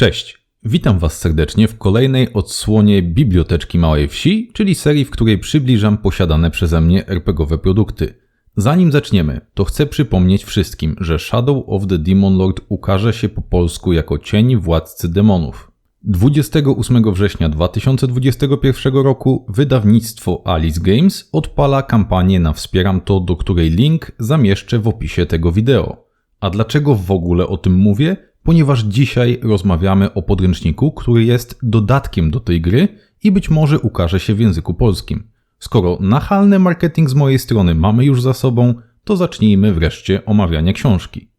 Cześć, witam Was serdecznie w kolejnej odsłonie Biblioteczki Małej Wsi, czyli serii, w której przybliżam posiadane przeze mnie RPGowe produkty. Zanim zaczniemy, to chcę przypomnieć wszystkim, że Shadow of the Demon Lord ukaże się po polsku jako Cień Władcy Demonów. 28 września 2021 roku wydawnictwo Alice Games odpala kampanię na Wspieram to, do której link zamieszczę w opisie tego wideo. A dlaczego w ogóle o tym mówię? Ponieważ dzisiaj rozmawiamy o podręczniku, który jest dodatkiem do tej gry i być może ukaże się w języku polskim. Skoro nachalny marketing z mojej strony mamy już za sobą, to zacznijmy wreszcie omawianie książki.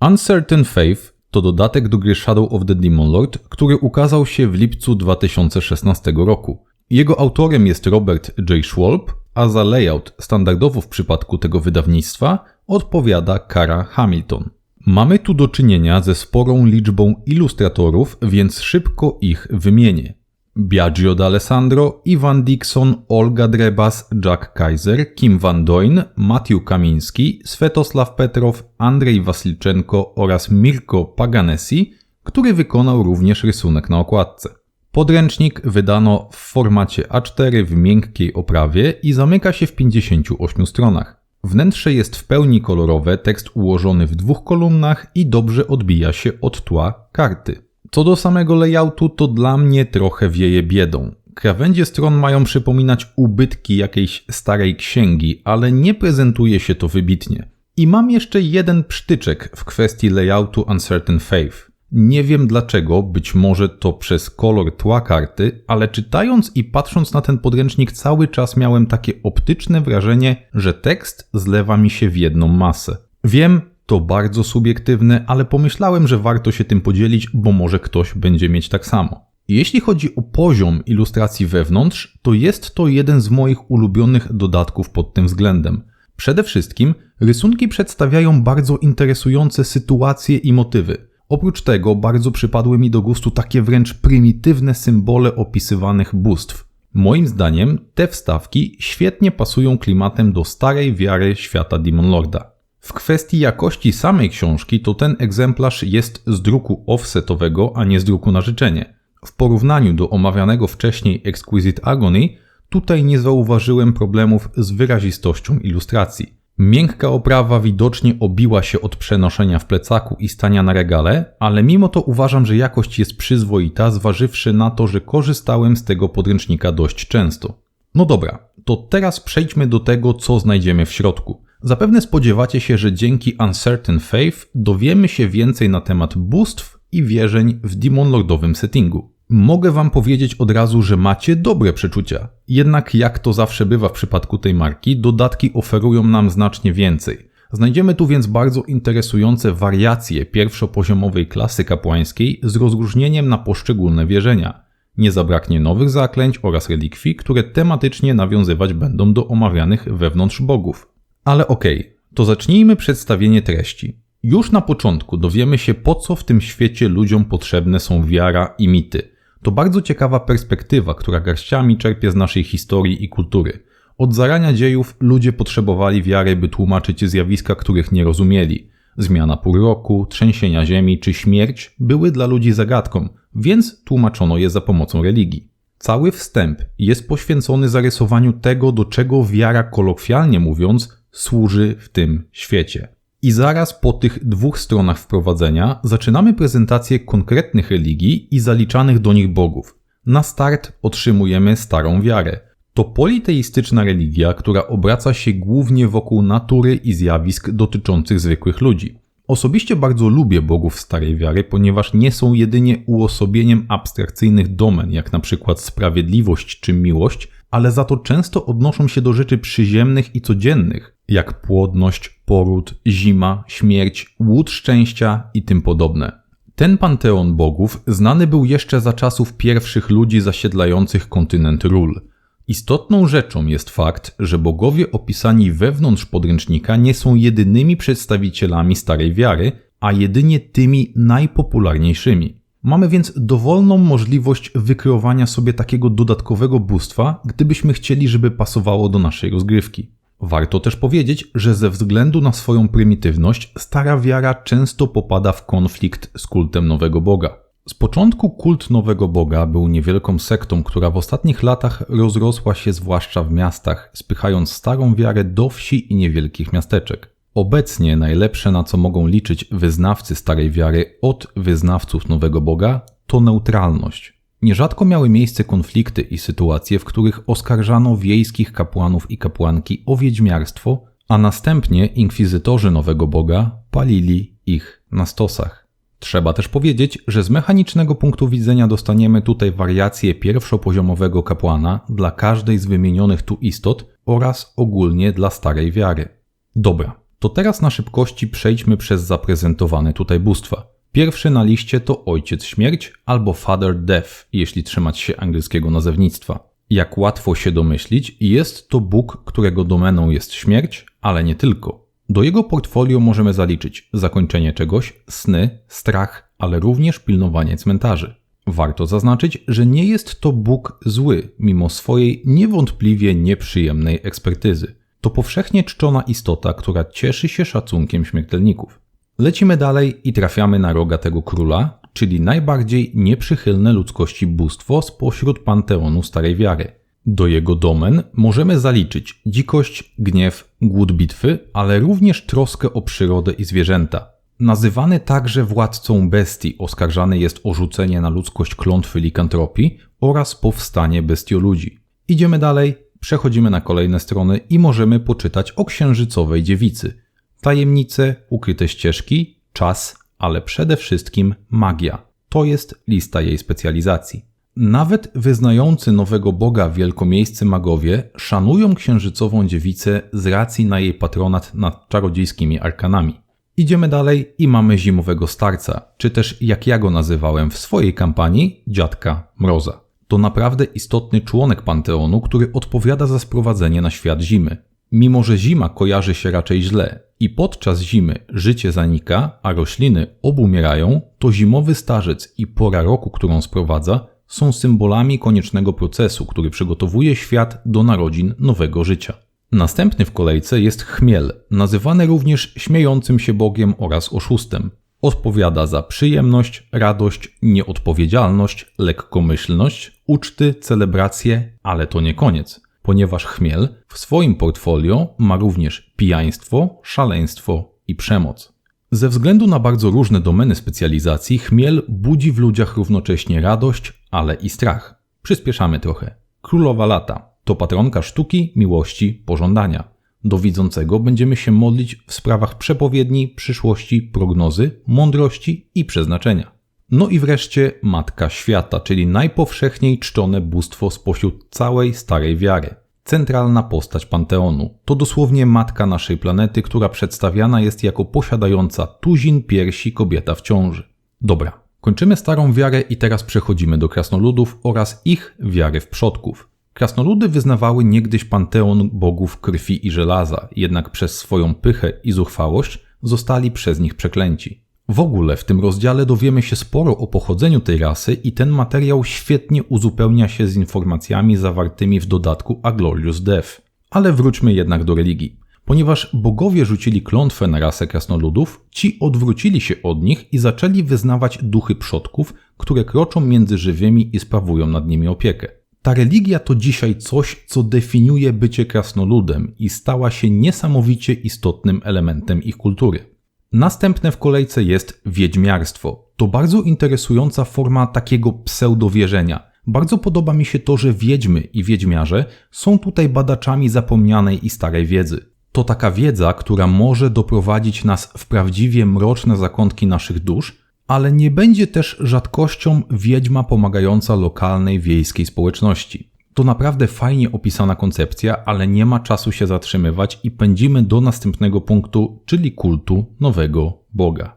Uncertain Faith to dodatek do gry Shadow of the Demon Lord, który ukazał się w lipcu 2016 roku. Jego autorem jest Robert J. Schwalb, a za layout, standardowo w przypadku tego wydawnictwa, odpowiada Kara Hamilton. Mamy tu do czynienia ze sporą liczbą ilustratorów, więc szybko ich wymienię. Biagio d'Alessandro, Ivan Dixon, Olga Drebas, Jack Kaiser, Kim Van Doyn, Matthew Kamiński, Svetoslav Petrow, Andrzej Wasilczenko oraz Mirko Paganesi, który wykonał również rysunek na okładce. Podręcznik wydano w formacie A4 w miękkiej oprawie i zamyka się w 58 stronach. Wnętrze jest w pełni kolorowe, tekst ułożony w dwóch kolumnach i dobrze odbija się od tła karty. Co do samego layoutu, to dla mnie trochę wieje biedą. Krawędzie stron mają przypominać ubytki jakiejś starej księgi, ale nie prezentuje się to wybitnie. I mam jeszcze jeden psztyczek w kwestii layoutu Uncertain Faith. Nie wiem dlaczego, być może to przez kolor tła karty, ale czytając i patrząc na ten podręcznik cały czas miałem takie optyczne wrażenie, że tekst zlewa mi się w jedną masę. Wiem, to bardzo subiektywne, ale pomyślałem, że warto się tym podzielić, bo może ktoś będzie mieć tak samo. Jeśli chodzi o poziom ilustracji wewnątrz, to jest to jeden z moich ulubionych dodatków pod tym względem. Przede wszystkim rysunki przedstawiają bardzo interesujące sytuacje i motywy. Oprócz tego bardzo przypadły mi do gustu takie wręcz prymitywne symbole opisywanych bóstw. Moim zdaniem te wstawki świetnie pasują klimatem do starej wiary świata Demon Lorda. W kwestii jakości samej książki to ten egzemplarz jest z druku offsetowego, a nie z druku na życzenie. W porównaniu do omawianego wcześniej Exquisite Agony, tutaj nie zauważyłem problemów z wyrazistością ilustracji. Miękka oprawa widocznie obiła się od przenoszenia w plecaku i stania na regale, ale mimo to uważam, że jakość jest przyzwoita, zważywszy na to, że korzystałem z tego podręcznika dość często. No dobra, to teraz przejdźmy do tego, co znajdziemy w środku. Zapewne spodziewacie się, że dzięki Uncertain Faith dowiemy się więcej na temat bóstw i wierzeń w Demon Lordowym settingu. Mogę wam powiedzieć od razu, że macie dobre przeczucia. Jednak jak to zawsze bywa w przypadku tej marki, dodatki oferują nam znacznie więcej. Znajdziemy tu więc bardzo interesujące wariacje pierwszopoziomowej klasy kapłańskiej z rozróżnieniem na poszczególne wierzenia. Nie zabraknie nowych zaklęć oraz relikwii, które tematycznie nawiązywać będą do omawianych wewnątrz bogów. Ale okej, okay, to zacznijmy przedstawienie treści. Już na początku dowiemy się, po co w tym świecie ludziom potrzebne są wiara i mity. To bardzo ciekawa perspektywa, która garściami czerpie z naszej historii i kultury. Od zarania dziejów ludzie potrzebowali wiary, by tłumaczyć zjawiska, których nie rozumieli. Zmiana pół roku, trzęsienia ziemi czy śmierć były dla ludzi zagadką, więc tłumaczono je za pomocą religii. Cały wstęp jest poświęcony zarysowaniu tego, do czego wiara kolokwialnie mówiąc służy w tym świecie. I zaraz po tych dwóch stronach wprowadzenia zaczynamy prezentację konkretnych religii i zaliczanych do nich bogów. Na start otrzymujemy starą wiarę. To politeistyczna religia, która obraca się głównie wokół natury i zjawisk dotyczących zwykłych ludzi. Osobiście bardzo lubię bogów starej wiary, ponieważ nie są jedynie uosobieniem abstrakcyjnych domen, jak na przykład sprawiedliwość czy miłość, ale za to często odnoszą się do rzeczy przyziemnych i codziennych, jak płodność, poród, zima, śmierć, łód szczęścia i tym podobne. Ten panteon bogów znany był jeszcze za czasów pierwszych ludzi zasiedlających kontynent Ról. Istotną rzeczą jest fakt, że bogowie opisani wewnątrz podręcznika nie są jedynymi przedstawicielami starej wiary, a jedynie tymi najpopularniejszymi. Mamy więc dowolną możliwość wykreowania sobie takiego dodatkowego bóstwa, gdybyśmy chcieli, żeby pasowało do naszej rozgrywki. Warto też powiedzieć, że ze względu na swoją prymitywność, stara wiara często popada w konflikt z kultem nowego Boga. Z początku kult nowego Boga był niewielką sektą, która w ostatnich latach rozrosła się zwłaszcza w miastach, spychając starą wiarę do wsi i niewielkich miasteczek. Obecnie najlepsze na co mogą liczyć wyznawcy starej wiary od wyznawców nowego Boga to neutralność. Nierzadko miały miejsce konflikty i sytuacje, w których oskarżano wiejskich kapłanów i kapłanki o wiedźmiarstwo, a następnie inkwizytorzy nowego Boga palili ich na stosach. Trzeba też powiedzieć, że z mechanicznego punktu widzenia dostaniemy tutaj wariację pierwszopoziomowego kapłana dla każdej z wymienionych tu istot oraz ogólnie dla starej wiary. Dobra, to teraz na szybkości przejdźmy przez zaprezentowane tutaj bóstwa. Pierwszy na liście to Ojciec Śmierć albo Father Death, jeśli trzymać się angielskiego nazewnictwa. Jak łatwo się domyślić, jest to Bóg, którego domeną jest śmierć, ale nie tylko. Do jego portfolio możemy zaliczyć zakończenie czegoś, sny, strach, ale również pilnowanie cmentarzy. Warto zaznaczyć, że nie jest to Bóg zły, mimo swojej niewątpliwie nieprzyjemnej ekspertyzy. To powszechnie czczona istota, która cieszy się szacunkiem śmiertelników. Lecimy dalej i trafiamy na roga tego króla, czyli najbardziej nieprzychylne ludzkości bóstwo spośród panteonu starej wiary. Do jego domen możemy zaliczyć dzikość, gniew, głód bitwy, ale również troskę o przyrodę i zwierzęta. Nazywany także władcą bestii, oskarżany jest o rzucenie na ludzkość klątwy likantropii oraz powstanie bestioludzi. Idziemy dalej, przechodzimy na kolejne strony i możemy poczytać o księżycowej dziewicy. Tajemnice, ukryte ścieżki, czas, ale przede wszystkim magia. To jest lista jej specjalizacji. Nawet wyznający nowego Boga wielkomiejscy magowie szanują księżycową dziewicę z racji na jej patronat nad czarodziejskimi arkanami. Idziemy dalej i mamy zimowego starca, czy też jak ja go nazywałem w swojej kampanii, dziadka Mroza. To naprawdę istotny członek panteonu, który odpowiada za sprowadzenie na świat zimy. Mimo, że zima kojarzy się raczej źle i podczas zimy życie zanika, a rośliny obumierają, to zimowy starzec i pora roku, którą sprowadza, są symbolami koniecznego procesu, który przygotowuje świat do narodzin nowego życia. Następny w kolejce jest chmiel, nazywany również śmiejącym się Bogiem oraz oszustem. Odpowiada za przyjemność, radość, nieodpowiedzialność, lekkomyślność, uczty, celebracje, ale to nie koniec, ponieważ chmiel w swoim portfolio ma również pijaństwo, szaleństwo i przemoc. Ze względu na bardzo różne domeny specjalizacji, chmiel budzi w ludziach równocześnie radość, ale i strach. Przyspieszamy trochę. Królowa lata to patronka sztuki, miłości, pożądania. Do widzącego będziemy się modlić w sprawach przepowiedni, przyszłości, prognozy, mądrości i przeznaczenia. No i wreszcie Matka Świata, czyli najpowszechniej czczone bóstwo spośród całej starej wiary. Centralna postać Panteonu. To dosłownie matka naszej planety, która przedstawiana jest jako posiadająca tuzin piersi kobieta w ciąży. Dobra, kończymy starą wiarę i teraz przechodzimy do krasnoludów oraz ich wiary w przodków. Krasnoludy wyznawały niegdyś panteon bogów krwi i żelaza, jednak przez swoją pychę i zuchwałość zostali przez nich przeklęci. W ogóle w tym rozdziale dowiemy się sporo o pochodzeniu tej rasy i ten materiał świetnie uzupełnia się z informacjami zawartymi w dodatku A Death. Ale wróćmy jednak do religii. Ponieważ bogowie rzucili klątwę na rasę krasnoludów, ci odwrócili się od nich i zaczęli wyznawać duchy przodków, które kroczą między żywymi i sprawują nad nimi opiekę. Ta religia to dzisiaj coś, co definiuje bycie krasnoludem i stała się niesamowicie istotnym elementem ich kultury. Następne w kolejce jest wiedźmiarstwo. To bardzo interesująca forma takiego pseudowierzenia. Bardzo podoba mi się to, że wiedźmy i wiedźmiarze są tutaj badaczami zapomnianej i starej wiedzy. To taka wiedza, która może doprowadzić nas w prawdziwie mroczne zakątki naszych dusz, ale nie będzie też rzadkością wiedźma pomagająca lokalnej wiejskiej społeczności. To naprawdę fajnie opisana koncepcja, ale nie ma czasu się zatrzymywać i pędzimy do następnego punktu, czyli kultu nowego Boga.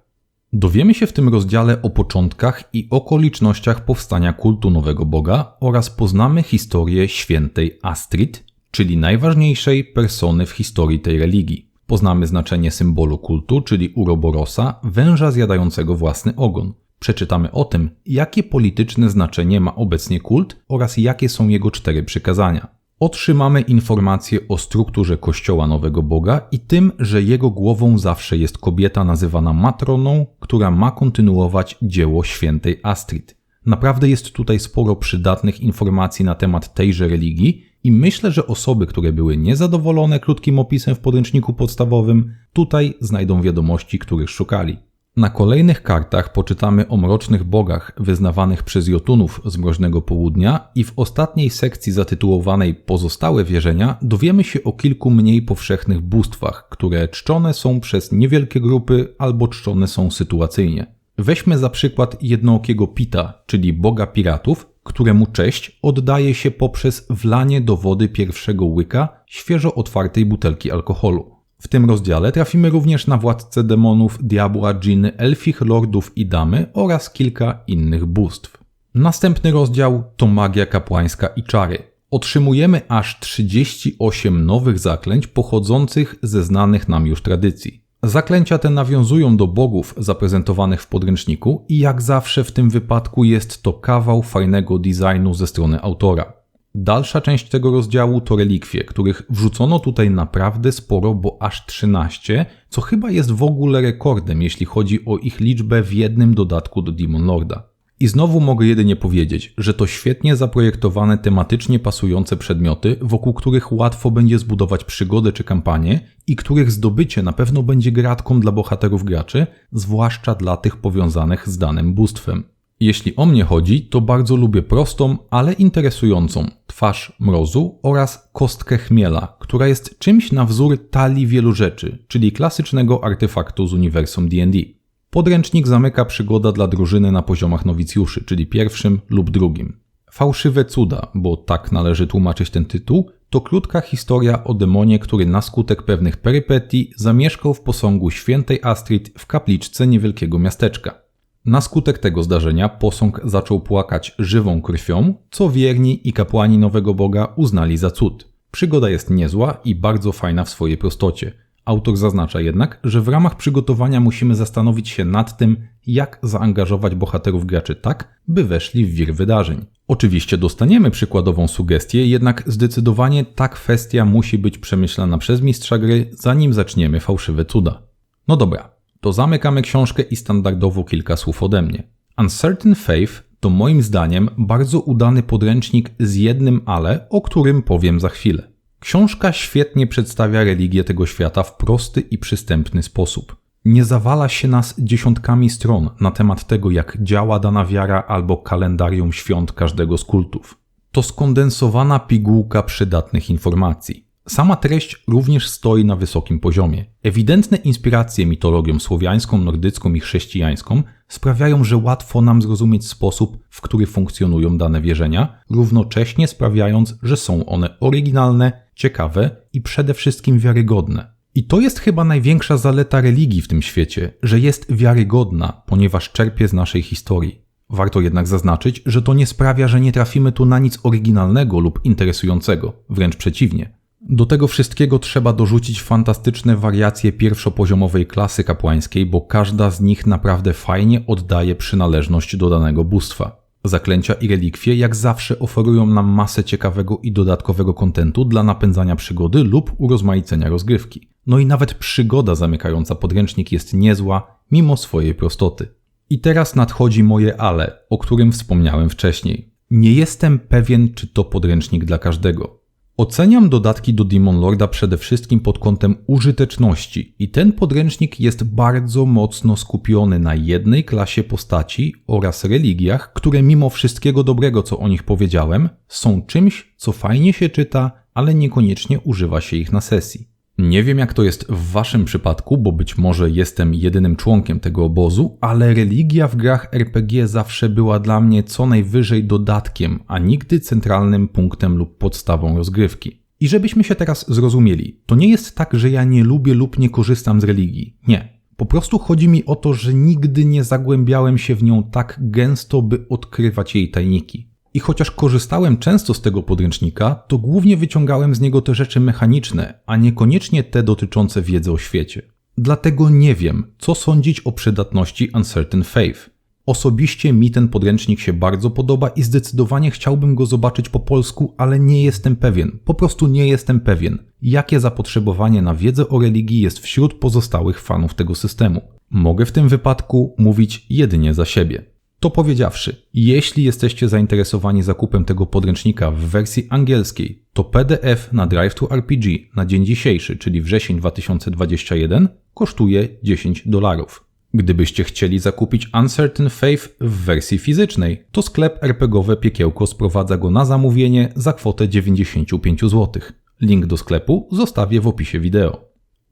Dowiemy się w tym rozdziale o początkach i okolicznościach powstania kultu nowego Boga oraz poznamy historię świętej Astrid, czyli najważniejszej persony w historii tej religii. Poznamy znaczenie symbolu kultu, czyli uroborosa, węża zjadającego własny ogon. Przeczytamy o tym, jakie polityczne znaczenie ma obecnie kult oraz jakie są jego cztery przykazania. Otrzymamy informacje o strukturze kościoła Nowego Boga i tym, że jego głową zawsze jest kobieta nazywana matroną, która ma kontynuować dzieło świętej Astrid. Naprawdę jest tutaj sporo przydatnych informacji na temat tejże religii i myślę, że osoby, które były niezadowolone krótkim opisem w podręczniku podstawowym, tutaj znajdą wiadomości, których szukali. Na kolejnych kartach poczytamy o mrocznych bogach wyznawanych przez Jotunów z Mroźnego Południa i w ostatniej sekcji zatytułowanej Pozostałe wierzenia dowiemy się o kilku mniej powszechnych bóstwach, które czczone są przez niewielkie grupy albo czczone są sytuacyjnie. Weźmy za przykład jednookiego Pita, czyli boga piratów, któremu cześć oddaje się poprzez wlanie do wody pierwszego łyka świeżo otwartej butelki alkoholu. W tym rozdziale trafimy również na władcę demonów, diabła, dżiny, elfich lordów i damy oraz kilka innych bóstw. Następny rozdział to magia kapłańska i czary. Otrzymujemy aż 38 nowych zaklęć pochodzących ze znanych nam już tradycji. Zaklęcia te nawiązują do bogów zaprezentowanych w podręczniku i jak zawsze w tym wypadku jest to kawał fajnego designu ze strony autora. Dalsza część tego rozdziału to relikwie, których wrzucono tutaj naprawdę sporo, bo aż 13, co chyba jest w ogóle rekordem, jeśli chodzi o ich liczbę w jednym dodatku do Demon Lorda. I znowu mogę jedynie powiedzieć, że to świetnie zaprojektowane, tematycznie pasujące przedmioty, wokół których łatwo będzie zbudować przygodę czy kampanię i których zdobycie na pewno będzie gratką dla bohaterów graczy, zwłaszcza dla tych powiązanych z danym bóstwem. Jeśli o mnie chodzi, to bardzo lubię prostą, ale interesującą twarz mrozu oraz kostkę chmiela, która jest czymś na wzór talii wielu rzeczy, czyli klasycznego artefaktu z uniwersum D&D. Podręcznik zamyka przygoda dla drużyny na poziomach nowicjuszy, czyli pierwszym lub drugim. Fałszywe cuda, bo tak należy tłumaczyć ten tytuł, to krótka historia o demonie, który na skutek pewnych perypetii zamieszkał w posągu świętej Astrid w kapliczce niewielkiego miasteczka. Na skutek tego zdarzenia posąg zaczął płakać żywą krwią, co wierni i kapłani nowego boga uznali za cud. Przygoda jest niezła i bardzo fajna w swojej prostocie. Autor zaznacza jednak, że w ramach przygotowania musimy zastanowić się nad tym, jak zaangażować bohaterów graczy tak, by weszli w wir wydarzeń. Oczywiście dostaniemy przykładową sugestię, jednak zdecydowanie ta kwestia musi być przemyślana przez mistrza gry, zanim zaczniemy fałszywe cuda. No dobra, to zamykamy książkę i standardowo kilka słów ode mnie. Uncertain Faith to moim zdaniem bardzo udany podręcznik z jednym ale, o którym powiem za chwilę. Książka świetnie przedstawia religię tego świata w prosty i przystępny sposób. Nie zawala się nas dziesiątkami stron na temat tego, jak działa dana wiara albo kalendarium świąt każdego z kultów. To skondensowana pigułka przydatnych informacji. Sama treść również stoi na wysokim poziomie. Ewidentne inspiracje mitologią słowiańską, nordycką i chrześcijańską sprawiają, że łatwo nam zrozumieć sposób, w który funkcjonują dane wierzenia, równocześnie sprawiając, że są one oryginalne, ciekawe i przede wszystkim wiarygodne. I to jest chyba największa zaleta religii w tym świecie, że jest wiarygodna, ponieważ czerpie z naszej historii. Warto jednak zaznaczyć, że to nie sprawia, że nie trafimy tu na nic oryginalnego lub interesującego, wręcz przeciwnie. Do tego wszystkiego trzeba dorzucić fantastyczne wariacje pierwszopoziomowej klasy kapłańskiej, bo każda z nich naprawdę fajnie oddaje przynależność do danego bóstwa. Zaklęcia i relikwie jak zawsze oferują nam masę ciekawego i dodatkowego kontentu dla napędzania przygody lub urozmaicenia rozgrywki. No i nawet przygoda zamykająca podręcznik jest niezła, mimo swojej prostoty. I teraz nadchodzi moje ale, o którym wspomniałem wcześniej. Nie jestem pewien, czy to podręcznik dla każdego. Oceniam dodatki do Demon Lorda przede wszystkim pod kątem użyteczności i ten podręcznik jest bardzo mocno skupiony na jednej klasie postaci oraz religiach, które mimo wszystkiego dobrego, co o nich powiedziałem, są czymś, co fajnie się czyta, ale niekoniecznie używa się ich na sesji. Nie wiem jak to jest w waszym przypadku, bo być może jestem jedynym członkiem tego obozu, ale religia w grach RPG zawsze była dla mnie co najwyżej dodatkiem, a nigdy centralnym punktem lub podstawą rozgrywki. I żebyśmy się teraz zrozumieli, to nie jest tak, że ja nie lubię lub nie korzystam z religii. Nie. Po prostu chodzi mi o to, że nigdy nie zagłębiałem się w nią tak gęsto, by odkrywać jej tajniki. I chociaż korzystałem często z tego podręcznika, to głównie wyciągałem z niego te rzeczy mechaniczne, a niekoniecznie te dotyczące wiedzy o świecie. Dlatego nie wiem, co sądzić o przydatności Uncertain Faith. Osobiście mi ten podręcznik się bardzo podoba i zdecydowanie chciałbym go zobaczyć po polsku, ale nie jestem pewien, po prostu nie jestem pewien, jakie zapotrzebowanie na wiedzę o religii jest wśród pozostałych fanów tego systemu. Mogę w tym wypadku mówić jedynie za siebie. To powiedziawszy, jeśli jesteście zainteresowani zakupem tego podręcznika w wersji angielskiej, to PDF na Drive to RPG na dzień dzisiejszy, czyli wrzesień 2021, kosztuje 10 dolarów. Gdybyście chcieli zakupić Uncertain Faith w wersji fizycznej, to sklep RPGowe Piekiełko sprowadza go na zamówienie za kwotę 95 zł. Link do sklepu zostawię w opisie wideo.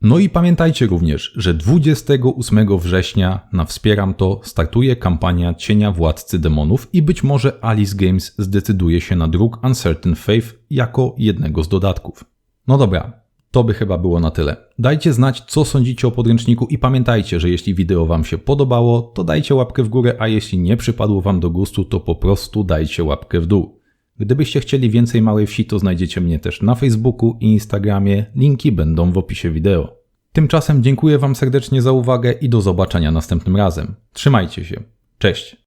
No i pamiętajcie również, że 28 września na Wspieram to startuje kampania Cienia Władcy Demonów i być może Alice Games zdecyduje się na druk Uncertain Faith jako jednego z dodatków. No dobra, to by chyba było na tyle. Dajcie znać, co sądzicie o podręczniku i pamiętajcie, że jeśli wideo Wam się podobało, to dajcie łapkę w górę, a jeśli nie przypadło Wam do gustu, to po prostu dajcie łapkę w dół. Gdybyście chcieli więcej Małej Wsi, to znajdziecie mnie też na Facebooku i Instagramie, linki będą w opisie wideo. Tymczasem dziękuję Wam serdecznie za uwagę i do zobaczenia następnym razem. Trzymajcie się. Cześć!